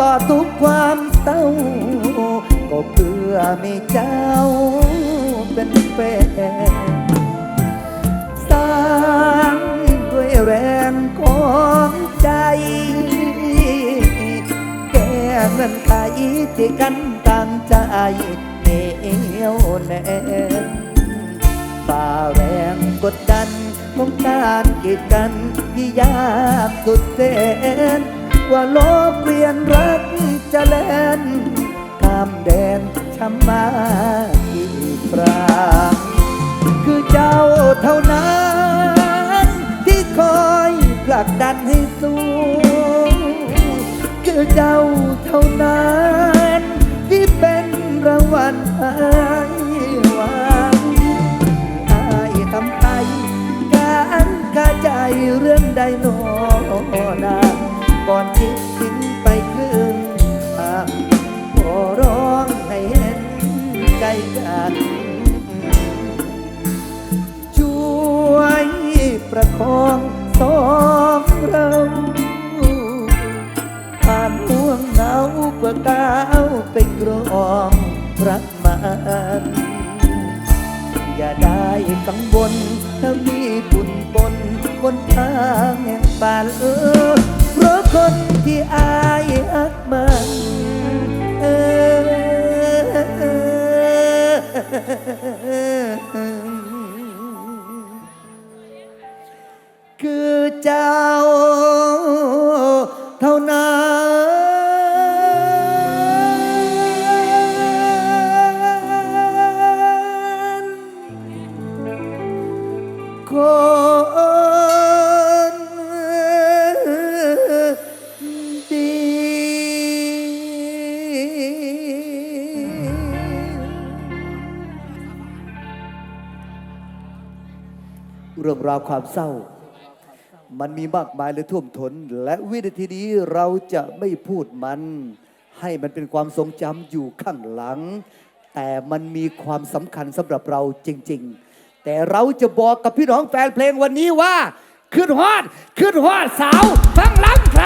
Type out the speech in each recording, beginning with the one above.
ต่อทุกความเศร้า ก็เพื่อมีเจ้าเป็นแฟนสร้างด้วยแรงของใจ แก้เงื่อนไขที่กันตามใจเหนียวแน่นฝ่าแรงกดดันของการกีดกันที่ยากสุดแสน ว่าโลกเกวียนรักจะแล่นข้ามแดนช้ำมากี่ครั้งคือเจ้าเท่านั้น ที่คอยผลักดันให้สู้คือเจ้าเท่านั้น ที่เป็นรางวัลให้หวังอายทำไปการกาใจเรื่องใดโนนา ก่อนทิ้งทิ้งไปครึ่งทางขอร้องให้เห็นใจกัน ช่วยประคองสองเราผ่านห่วงเหงาเพื่อก้าวไปกรองรักมันอย่าได้กังวลถ้ามีบุญปนบนทางแห่งป่านเออ เพราะคนที่อายอักมันเออคือเจ้า เรื่องราวความเศร้า มันมีมากมายเลยท่วมท้นและวินาทีนี้เราจะไม่พูดมัน ให้มันเป็นความทรงจำอยู่ข้างหลัง แต่มันมีความสำคัญสำหรับเราจริง ๆ แต่เราจะบอกกับพี่น้องแฟนเพลงวันนี้ว่า ขึ้นฮอด ขึ้นฮอดสาวฟังลำครั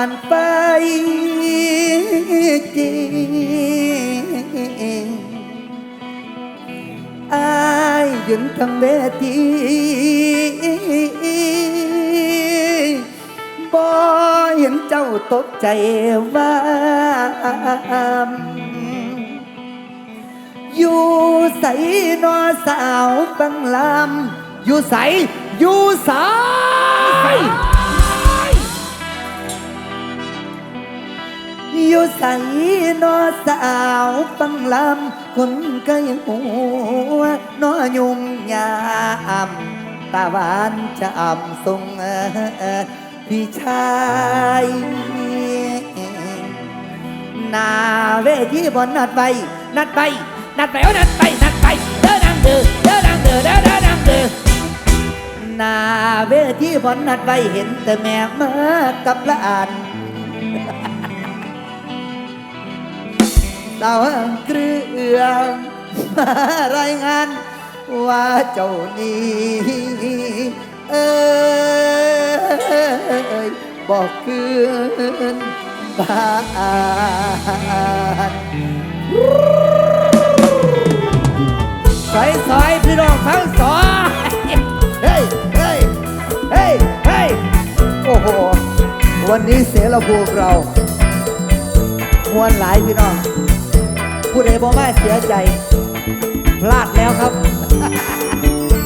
ปั่นไปจริงอายยืนทำเวทีบ่เห็นเจ้าตกใจว่าอยู่ใสนอสาวบังลำอยู่ใสอยู่ใส อยู่ใสนอสาวบังลำคนก็ยังหัวนอยุ่มยามตาหวานจะอ่ำทรงพี่ชายนาเวทีบนนัดไป นัดไป นัดไปเอานัดไป นัดไป เด้อดังเด้อเด้อดังเด้อเด้อเด้อดังเด้อนาเวทีบนนัดไปเห็นแต่แม่มากับหลาน ดาวเครื่องมารายงานว่าเจ้านี้เอ้ยบอกคืนบ้านใส่ซอยพี่น้องทั้งสองเฮ้ยเฮ้ยเฮ้ยเฮ้ยโอ้โหวันนี้เสียรภูมิเรามวนหลายพี่น้อง ผู้ใดบ่มาเสียใจ พลาดแล้วครับ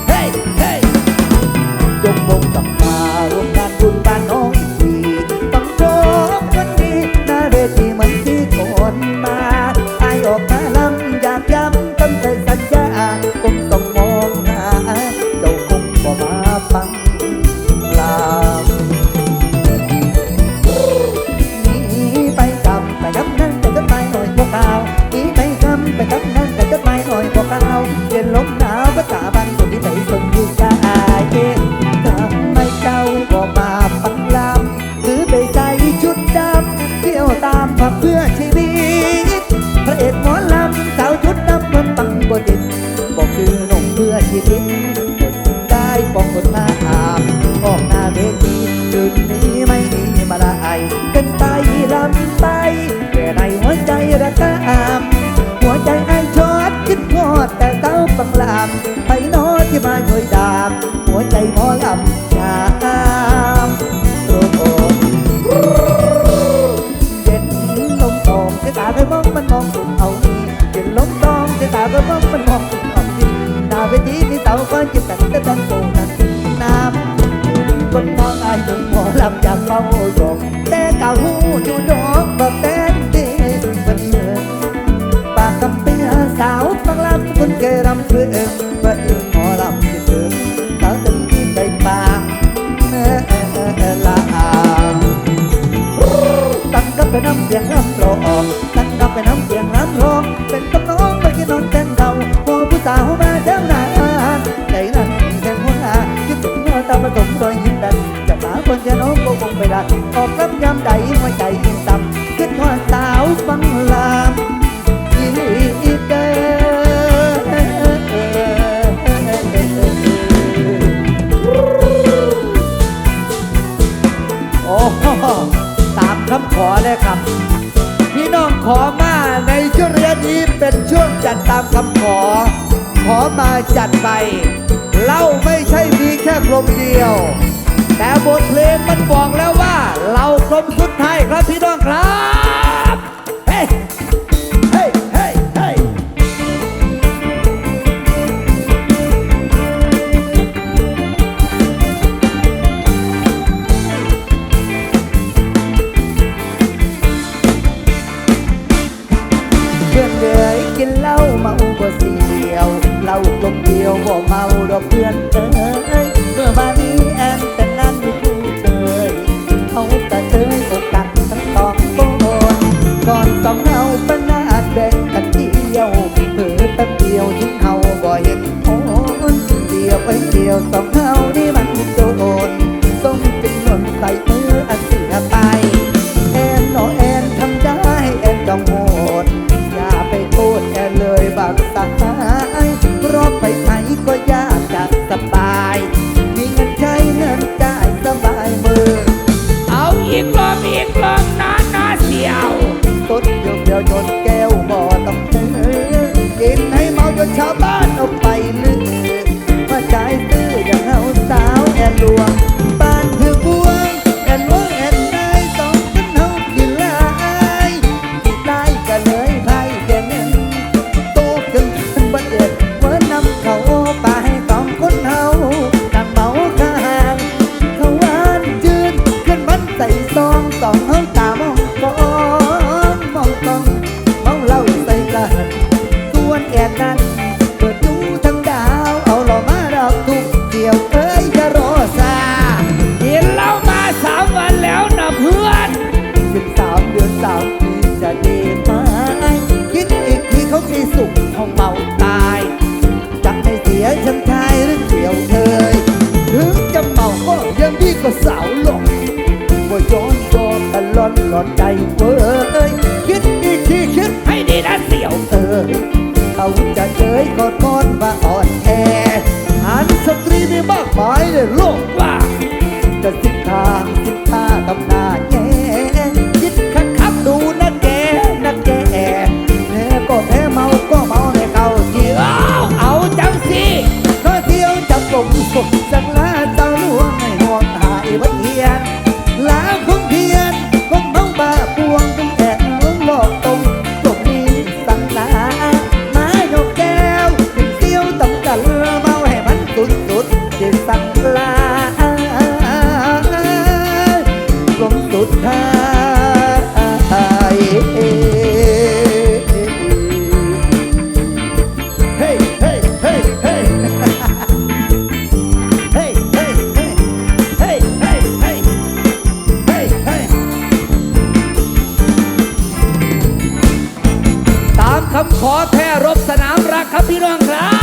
เฮ้ยเฮ้ยจงมงกับ เ爱 เวทีที่เสาก็จิบกันเต้นโตกันน้ำคนมองอายจนพอหลับจากเฝ้าหยอกแต่เก่าหูอยู่ดอกบอกแต่ดีป็นเมื่อปากคำเปียสาวฟังลำคนเคยรำเพื่อเอิงเพื่อเอิงหอลำที่เธอสาวตึงที่ใบปากเออเออาตั้งกับไปน้ำเสียงรำรองตั้งกับไปน้ำเสียงรำรองเป็นกับน้องไปกินนอนเต้นเดา สาวมาเจ้าหน้าใจนั้นแค่หน้าคิดถึงเธอตามประสมรอยยิ้มดันจะหาคนจะน้องก็คงไม่ได้ออกรับยำใดหัวใจยิ้มต่ำคิดว่าสาวฟังลามอีเกโอ้ตามคำขอเลยครับ พี่น้องขอมาในช่วงเรียนนี้เป็นช่วงจัดตามคำขอ ขอมาจัดไปเล่าไม่ใช่มีแค่กลมเดียว แต่บทเพลงมันบอกแล้วว่า เรากลมสุดท้ายครับพี่น้องครับ เพื่อนเอ๋ ต้องเฮ้ยตามองก่อ หลอนหลอดใจเว้ยคิดอีกทีคิดให้ดีนะเสี่ยวเออเขาจะเจยกอดกอด ครับพี่รองครับ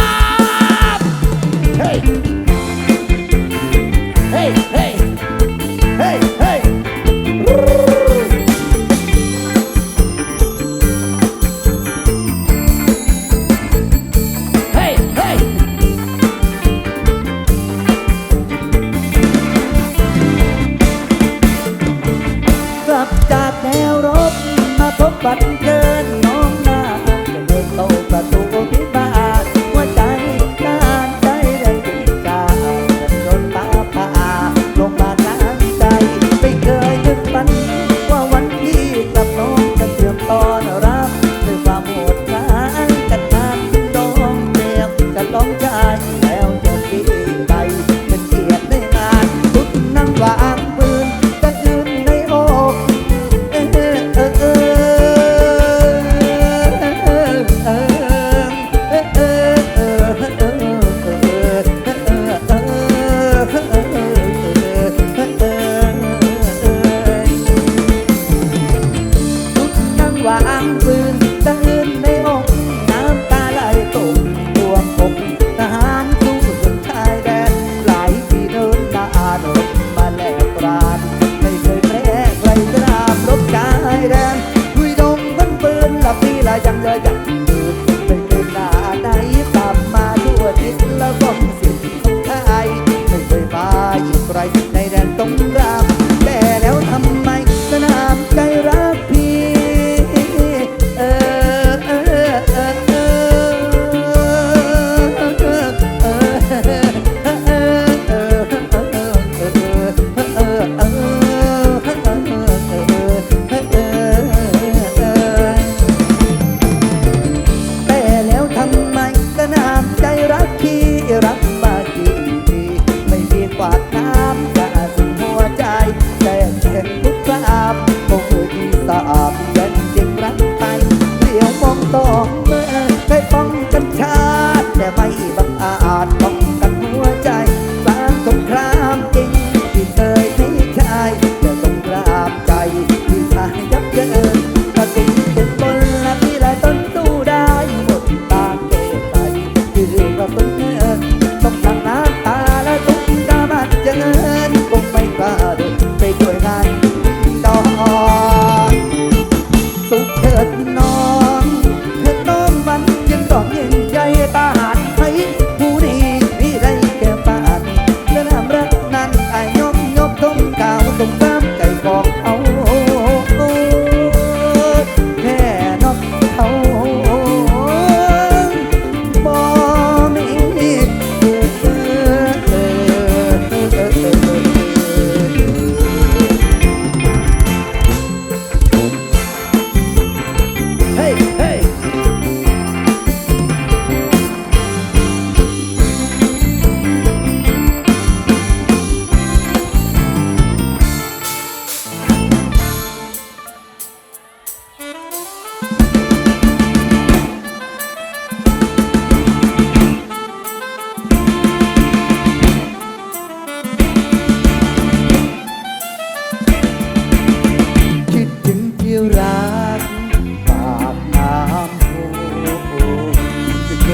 ำราบแต่แล้วทำไม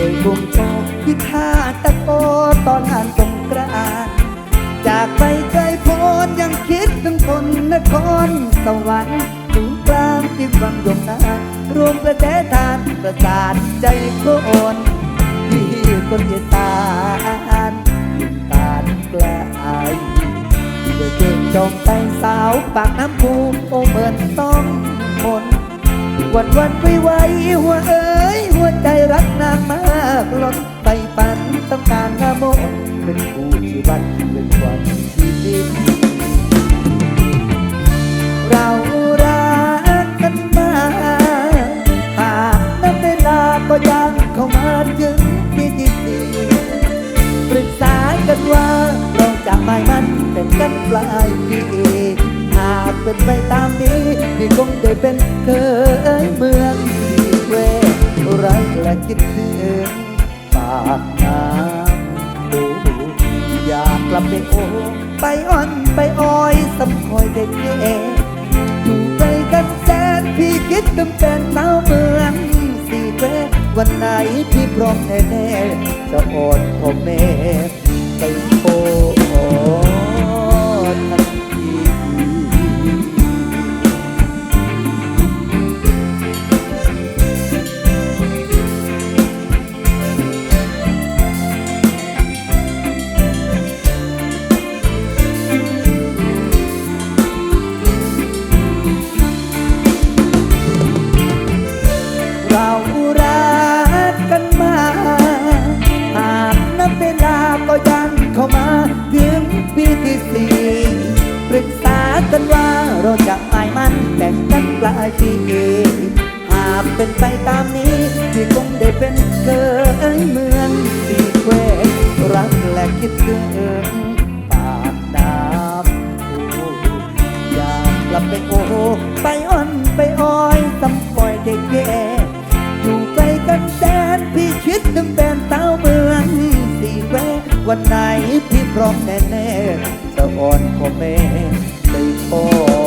ยบวงเจ้าที่ข้าตะโกตอนอ่านตรงกระอานจากไปใจพ้นยังคิดถึงคนนครสวรรค์ศูงย์กลางที่วังยมนารวมประเทศทานประสาทใจโคนที่คนอีสานยิ่งตาลกลายที่เดินจมใจสาวปากน้ำพูโอเหมืนต้องคน วันวันไว้ไว้หัวเอ๋ยหัวใจรักนางมากล้นไปปัน ลับไปโอไปอ่อนไปอ้อยสำคอยเด็กเก๋อยู่ไกลกันแสนพี่คิดถึงแฟนสาวเมืองสีเววันไหนพี่พร้อมแน่ๆจะอดพ่อแม่ไปโอ ลับไปโอ้ไปอ่อนไปอ้อยสำคอยเด็กแก่อยู่ใกลกันแสนพี่คิดถึงแฟนเต้าเมืองสีแคววันไหนพี่พร้อมแน่แน่จะอ่อนก็แม่ได้พอ